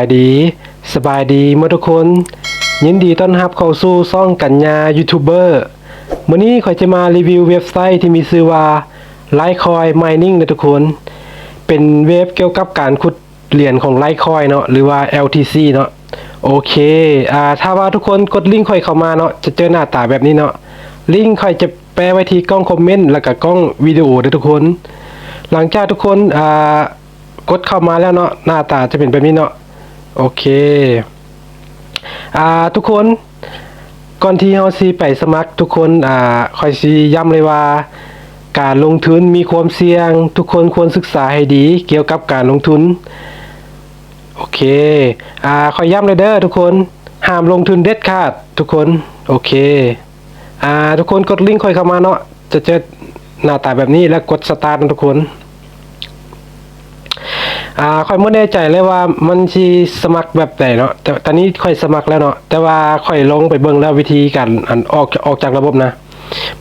ายดี สบายดีเมื่อทุกคน ยินดีต้อนรับเข้าสู่ซ่องกัญญายูทูบเบอร์วันนี้ขอยจะมารีวิวเว็บไซต์ที่มีชื่อว่า Litecoin Mining นะทุกคน เป็นเว็บเกี่ยวกับการขุดเหรียญของ l i t e c o i เนาะหรือว่า LTC เนาะโอเคอ่าถ้าว่าทุกคนกดลิงก์ค่อยเข้ามาเนาะจะเจอหน้าตาแบบนี้เนาะลิงก์ค่อยจะแปะไว้ที่กล้องคอมเมนต์แล้วก็กล้องวิดีโอเด้อทุกคน หลังจากทุกคนอ่ากดเข้ามาแล้วเนาะหน้าตาจะเป็นแบบนี้เนาะ โอเค อ่า ทุกคน ก่อนที่เฮาสิไปสมัครทุกคน อ่าคอยสิย้ำเลยว่า การลงทุนมีความเสี่ยง ทุกคนควรศึกษาให้ดี เกี่ยวกับการลงทุน โอเค อ่าคอยย้ำเลยเด้อทุกคน ห้ามลงทุนเด็ดขาด ทุกคน โอเค อ่า ทุกคนกดลิงก์คอยเข้ามาเนาะ จะเจอหน้าตาแบบนี้แล้วกดสตาร์ทนะทุกคน อ่าค่อยไม่แน่ใจเลยว่ามันสิสมัครแบบไหนเนาะแต่ตอนนี้ค่อยสมัครแล้วเนาะแต่ว่าค่อยลงไปเบิ่งแล้ววิธีการอันออกออกจากระบบนะ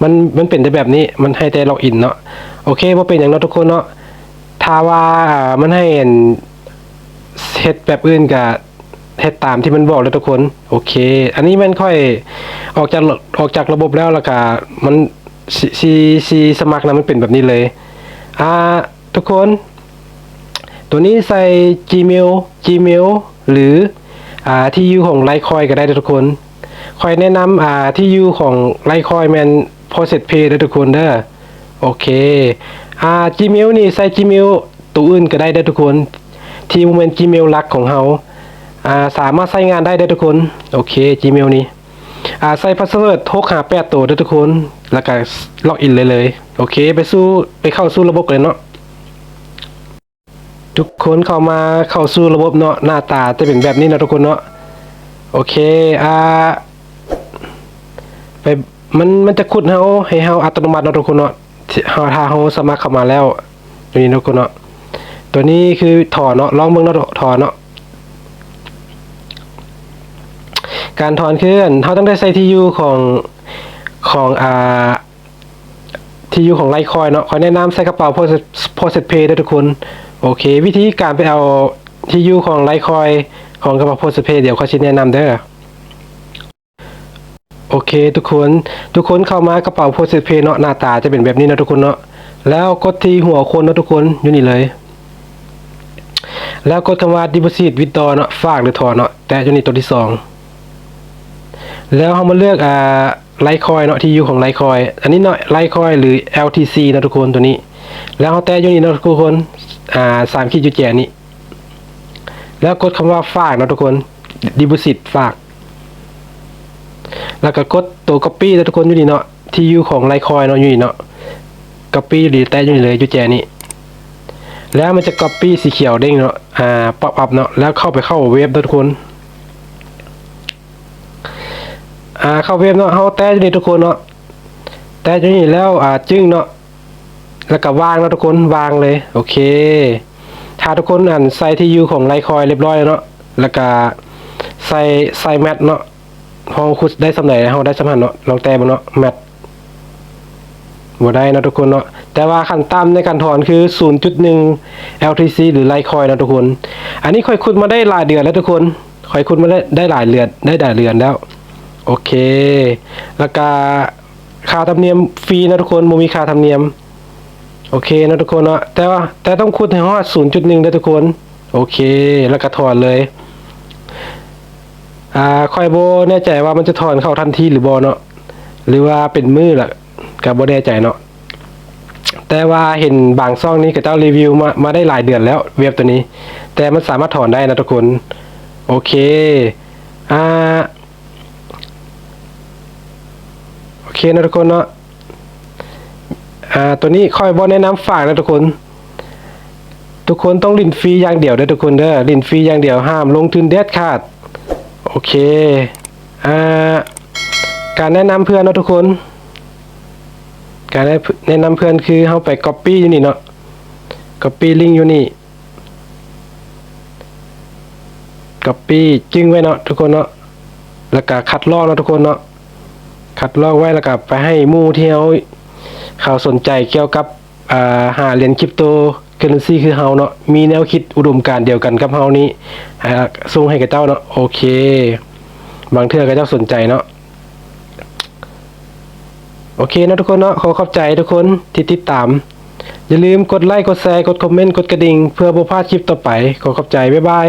มันมันเป็นแต่แบบนี้มันให้แต่ล็อกอินเนาะโอเคบ่าเป็นอย่างเนาะทุกคนเนาะถ้าว่าอ่ามันให้อันเฮ็ดแบบอื่นก็เฮ็ดตามที่มันบอกเลยทุกคน โอเค อันนี้มันค่อยออกจากออกจากระบบแล้วล้วก็มันซีซีซีสมัครนะมันเป็นแบบนี้เลย อ่า ทุกคน ตัวนี้ใส่ Gmail Gmail หรืออ่าที่ยูของ Litecoin ก็ได้ทุกคนคอยแนะนำอ่าที่ยูของ Litecoin แมน Process Pay ทุกคนเด้อโอเคอ่า Gmail นี่ใส่ Gmail ตัวอื่นก็ได้เด้อทุกคน ที่มันเป็น Gmail หลักของเฮาอ่าสามารถใช้งานได้เด้อทุกคนโอเค Gmail นี่อ่าใส่พาสเวิร์ด658ตัวเด้อทุกคน แล้วก็ล็อกอินเลยเลย โอเค ไปสู้ไปเข้าสู่ระบบเลยเนาะ ทุกคนเข้ามาเข้าสู่ระบบเนาะหน้าตาจะเป็นแบบนี้นะทุกคนเนาะโอเคอ่าไปมันมันจะขุดเฮาให้เฮาอัตโนมัติเนาะทุกคนเนาะเฮาถ้าเฮาสมัครเข้ามาแล้วตัวนี้นะทุกคนเนาะตัวนี้คือถอนเนาะลองเบิ่งเนาะถอนเนาะการถอนคืออันเฮาต้องได้ใส่ที่อยู่ของของอ่าที่อยู่ของไลคอยเนาะขอแนะนำใส่กระเป๋า Process Process Pay ด้วยทุกคน โอเค วิธีการไปเอาที่อยู่ของไลคอยของกระเป๋า Process Pay เดี๋ยวเขาชี้แนะนำเด้อโอเค ทุกคนทุกคนเข้ามากระเป๋า Process Pay เนาะหน้าตาจะเป็นแบบนี้นะทุกคนเนาะแล้วกดที่หัวคนเนาะทุกคนอยู่นี่เลย แล้วกดคำว่า deposit with d o เนาะฝากหรือถอนเนาะแต่อยู่นี่ตัวที่สองแล้วเรามาเลือกอ่าไลคอยเนาะที่อยู่ของไลคอย อันนี้เนาะไลคอยหรือ LTC นะทุกคนตัวนี้ แล้วเขาแตะอยู่นี่เนาะทุกคน อ่าสามขีดจุดแจนี่แล้วกดคำว่าฝากนะทุกคน deposit ฝาก แล้วก็กดตัว copy นะทุกคนอยู่นี่เนาะที่อยู่ของไลคอยเนาะอยู่นี่เนาะ copy อยู่ดีแตะอยู่นี่เลยจุดแจนี่แล้วมันจะ copy สีเขียวเด้งเนาะอ่า pop up เนาะแล้วเข้าไปเข้าเว็บนะทุกคนอ่าเข้าเว็บเนาะเฮาแตะอยู่นี่ทุกคนเนาะแตะอยู่นี่แล้วอ่าจึงเนาะ แล้วก็วางนะทุกคนวางเลย โอเค ถ้าทุกคนอ่านใส่ที่ยูของไลคอยเรียบร้อยแล้วเนาะแล้วก็ใส่ใส่แมทเนาะเฮาคุดได้สำไหนเฮาได้สำหันเนาะลองแตะบ่เนาะแมทบ่ได้นะทุกคนเนาะแต่ว่าขั้นต่ำในการถอนคือ 0.1 LTC หรือไลคอยนะทุกคน อันนี้ค่อยคุดมาได้หลายเดือนแล้วทุกคนค่อยคุดมาได้ได้หลายเดือนได้หลายเดือนแล้ว โอเค แล้วก็ค่าธรรมเนียมฟรีนะทุกคนบ่มีค่าธรรมเนียม โอเคนะทุกคนเนาะแต่ว่าแต่ต้องคูดให้ฮอด0.1นึ่งนะทุกคน โอเค แล้วก็ถอนเลย อ่าคอยโบแน่ใจว่ามันจะถอนเข้าทันทีหรือบ่เนาะหรือว่าเป็นมือล่ะก็บ่แน่ใจเนาะแต่ว่าเห็นบางซ่องนี้ก็เจ้ารีวิวมามาได้หลายเดือนแล้วเว็บตัวนี้ แต่มันสามารถถอนได้นะทุกคน โอเคอ่าโอเคนะทุกคนเนาะ อ่าตัวนี้ค่อยบอแนะนำฝากนะทุกคน ทุกคนต้องลินฟรีอย่างเดียวเด้อทุกคนเด้อลินฟรีอย่างเดียวห้ามลงทุนเด็ดขาด โอเคอ่าการแนะนำเพื่อนนะทุกคน การแนะนำเพื่อนคือเฮาไป copy อยู่นี่เนาะ copy ลิงก์อยู่นี่ copy จึงไว้เนาะทุกคนเนาะแล้วก็คัดลอกเนาะทุกคนเนาะคัดลอกไว้แล้วก็ไปให้มู่ที่เขา ขาสนใจเกี่ยวกับหาเหรียญคริปโตเกนซี่คือเฮาเนาะมีแนวคิดอุดมการเดียวกันกับเฮานี้ส่งให้กับเจ้าเนาะโอเค บางเทื่อก็เจ้าสนใจเนาะโอเคนะทุกคนเนาะขอขอบใจทุกคนที่ติดตาม อย่าลืมกดไลค์กดแชร์กดคอมเมนต์กดกระดิ่งเพื่อบ่พลาดคลิปต่อไป ขอขอบใจ บ๊ายบาย